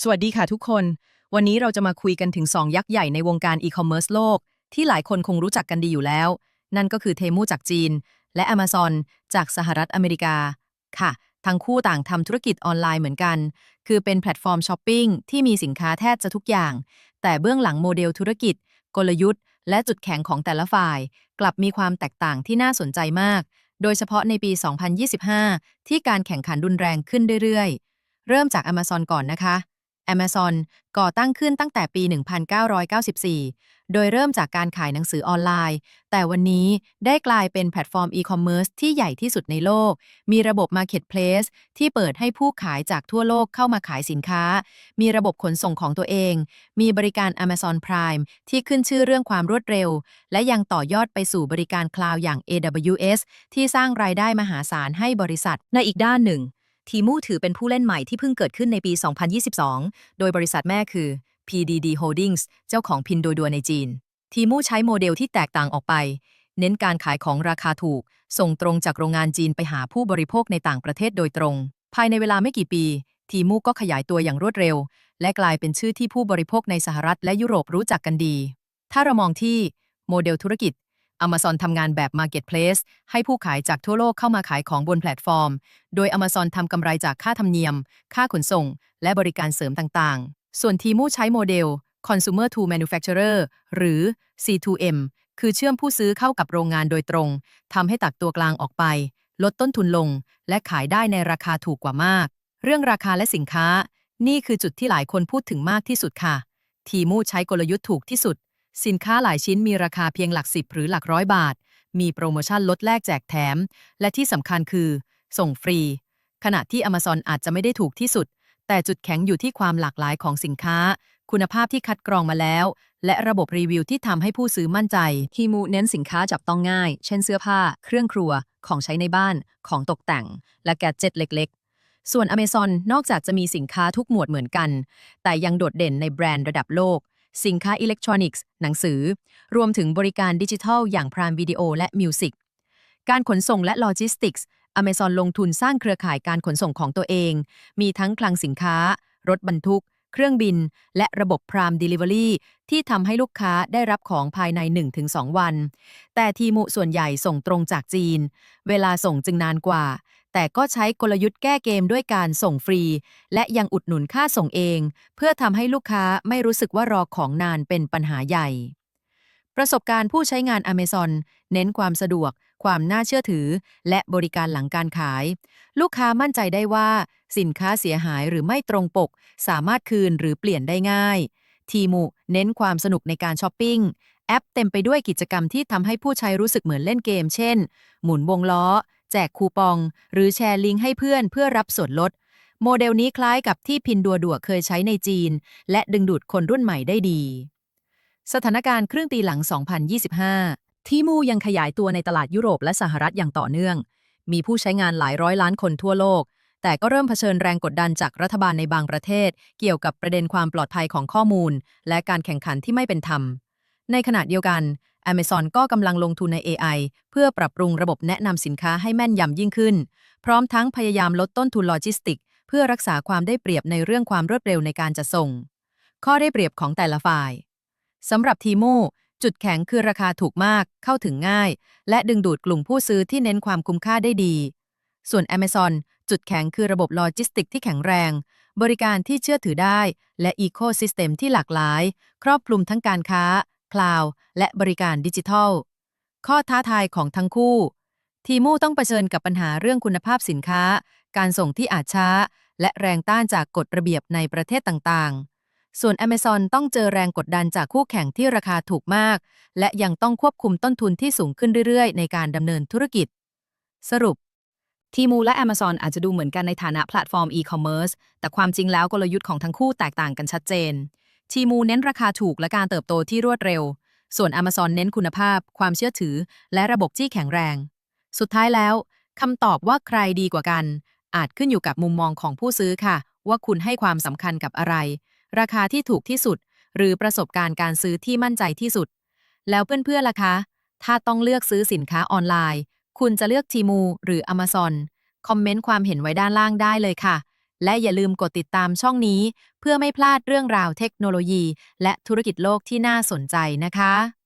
สวัสดีค่ะทุกคน วันนี้เราจะมาคุยกันถึง 2 ยักษ์ใหญ่ในวงการอีคอมเมิร์ซโลก ที่หลายคนคงรู้จักกันดีอยู่แล้ว นั่นก็คือเทมูจากจีน และ Amazon จากสหรัฐอเมริกา ค่ะ ทั้งคู่ต่างทำธุรกิจออนไลน์เหมือนกัน คือเป็นแพลตฟอร์มช้อปปิ้งที่มีสินค้าแทบจะทุกอย่าง แต่เบื้องหลังโมเดลธุรกิจ กลยุทธ์ และจุดแข็งของแต่ละฝ่าย กลับมีความแตกต่างที่น่าสนใจมาก โดยเฉพาะในปี 2025 ที่การแข่งขันรุนแรงขึ้นเรื่อยๆ เริ่มจาก Amazon ก่อนนะคะ Amazon ก่อตั้งขึ้นตั้งแต่ปี 1994 โดยเริ่มจากการขายหนังสือออนไลน์ แต่วันนี้ได้กลายเป็นแพลตฟอร์มอีคอมเมิร์ซที่ใหญ่ที่สุดในโลก มีระบบ Marketplace ที่เปิดให้ผู้ขายจากทั่วโลกเข้ามาขายสินค้า มีระบบขนส่งของตัวเอง มีบริการ Amazon Prime ที่ขึ้นชื่อเรื่องความรวดเร็ว และยังต่อยอดไปสู่บริการคลาวด์อย่าง AWS ที่สร้างรายได้มหาศาลให้บริษัทในอีกด้านหนึ่ง ทีมูถือเป็นผู้เล่นใหม่ที่เพิ่งเกิดขึ้นในปี 2022 โดยบริษัทแม่คือ PDD Holdings เจ้าของพินโดดัวในจีน ทีมูใช้โมเดลที่แตกต่างออกไป เน้นการขายของราคาถูก ส่งตรงจากโรงงานจีนไปหาผู้บริโภคในต่างประเทศโดยตรง ภายในเวลาไม่กี่ปี ทีมูก็ขยายตัวอย่างรวดเร็ว และกลายเป็นชื่อที่ผู้บริโภคในสหรัฐและยุโรปรู้จักกันดี ถ้าเรามองที่โมเดลธุรกิจ Amazon ทำงานแบบ Marketplace ให้ผู้ขายจากทั่วโลกเข้ามาขายของบนแพลตฟอร์ม โดย Amazon ทำกำไรจากค่าธรรมเนียม ค่าขนส่ง และบริการเสริมต่างๆ ส่วนทีมูใช้โมเดล Consumer to Manufacturer หรือ C2M คือเชื่อมผู้ซื้อเข้ากับโรงงานโดยตรง ทำให้ตักตัวกลางออกไป ลดต้นทุนลง และขายได้ในราคาถูกกว่ามาก เรื่องราคาและสินค้า นี่คือจุดที่หลายคนพูดถึงมากที่สุดค่ะ ทีมูใช้กลยุทธ์ถูกที่สุด สินค้าหลายชิ้นมีราคาเพียงหลักสิบหรือหลักร้อยบาท มีโปรโมชั่นลดแลกแจกแถม และที่สำคัญคือ ส่งฟรี ขณะที่ Amazon อาจจะไม่ได้ถูกที่สุด แต่จุดแข็งอยู่ที่ความหลากหลายของสินค้า คุณภาพที่คัดกรองมาแล้ว และระบบรีวิวที่ทำให้ผู้ซื้อมั่นใจทีมูเน้นสินค้าจับต้องง่าย เช่นเสื้อผ้า เครื่องครัว ของใช้ในบ้าน ของตกแต่ง และแกดเจ็ตเล็กๆ ส่วน Amazon นอกจากจะมีสินค้าทุกหมวดเหมือนกัน แต่ยังโดดเด่นในแบรนด์ระดับโลก สินค้าอิเล็กทรอนิกส์ หนังสือ รวมถึงบริการดิจิทัล อย่าง Prime Video และ Music กการขนส่งและโลจิสติกส์ Amazon ลงทุนสร้างเครือข่ายการขนส่งของตัวเอง มีทั้งคลังสินค้า รถบรรทุก เครื่องบิน และระบบ Prime Delivery ที่ทำให้ลูกค้าได้รับของภายใน 1-2 วัน แต่ทีมุส่วนใหญ่ส่งตรงจากจีน เวลาส่งจึงนานกว่า แต่ก็ใช้กลยุทธ์แก้เกมด้วยการส่งฟรี และยังอุดหนุนค่าส่งเอง เพื่อทำให้ลูกค้าไม่รู้สึกว่ารอของนานเป็นปัญหาใหญ่ ประสบการณ์ผู้ใช้งาน Amazon เน้นความสะดวก ความน่าเชื่อถือ และบริการหลังการขาย ลูกค้ามั่นใจได้ว่า สินค้าเสียหายหรือไม่ตรงปก สามารถคืนหรือเปลี่ยนได้ง่ายทีมูเน้นความสนุกในการช้อปปิ้งแอปเต็มไปด้วยกิจกรรมที่ทำให้ผู้ใช้รู้สึกเหมือนเล่นเกม เช่น หมุนวงล้อ แจกคูปอง หรือแชร์ลิงก์ให้เพื่อนเพื่อรับส่วนลด โมเดลนี้คล้ายกับที่พินดัวดัวเคยใช้ในจีน และดึงดูดคนรุ่นใหม่ได้ดี สถานการณ์ครึ่งปีหลัง 2025 ทีมูยังขยายตัวในตลาดยุโรปและสหรัฐอย่างต่อเนื่อง มีผู้ใช้งานหลายร้อยล้านคนทั่วโลกแต่ก็เริ่มเผชิญแรงกดดันจากรัฐบาลในบางประเทศ เกี่ยวกับประเด็นความปลอดภัยของข้อมูล และการแข่งขันที่ไม่เป็นธรรม ในขณะเดียวกัน Amazon ก็กำลังลงทุนใน AI เพื่อปรับปรุงระบบแนะนำสินค้าให้แม่นยำยิ่งขึ้น พร้อมทั้งพยายามลดต้นทุนโลจิสติก เพื่อรักษาความได้เปรียบในเรื่องความรวดเร็วในการจัดส่ง ข้อได้เปรียบของแต่ละฝ่ายสำหรับทีโมจุดแข็งคือราคาถูกมาก เข้าถึงง่าย และดึงดูดกลุ่มผู้ซื้อที่เน้นความคุ้มค่าได้ดี ส่วน Amazon จุดแข็งคือระบบโลจิสติกที่แข็งแรง บริการที่เชื่อถือได้ และอีโคซิสเต็มที่หลากหลาย ครอบคลุมทั้งการค้า คลาวด์และบริการดิจิทัล ข้อท้าทายของทั้งคู่ ทีมูต้องเผชิญกับปัญหาเรื่องคุณภาพสินค้า การส่งที่อาจช้า และแรงต้านจากกฎระเบียบในประเทศต่างๆ ส่วน Amazon ต้องเจอแรงกดดันจากคู่แข่งที่ราคาถูกมาก และยังต้องควบคุมต้นทุนที่สูงขึ้นเรื่อยๆ ในการดำเนินธุรกิจ สรุปทีมูและ Amazon อาจจะดูเหมือนกันในฐานะแพลตฟอร์มอีคอมเมิร์ซแต่ความจริงแล้วกลยุทธ์ของทั้งคู่แตกต่างกันชัดเจน ทีมูเน้นราคาถูกและการเติบโตที่รวดเร็ว ส่วน Amazon เน้นคุณภาพ ความเชื่อถือ และระบบที่แข็งแรง สุดท้ายแล้วคำตอบว่าใครดีกว่ากัน อาจขึ้นอยู่กับมุมมองของผู้ซื้อค่ะ ว่าคุณให้ความสำคัญกับอะไร ราคาที่ถูกที่สุด หรือประสบการณ์การซื้อที่มั่นใจที่สุด แล้วเพื่อนๆล่ะคะ ถ้าต้องเลือกซื้อสินค้าออนไลน์ คุณจะเลือกทีมูหรือ Amazon คอมเมนต์ความเห็นไว้ด้านล่างได้เลยค่ะ และอย่าลืมกดติดตามช่องนี้ เพื่อไม่พลาดเรื่องราวเทคโนโลยี และธุรกิจโลกที่น่าสนใจนะคะ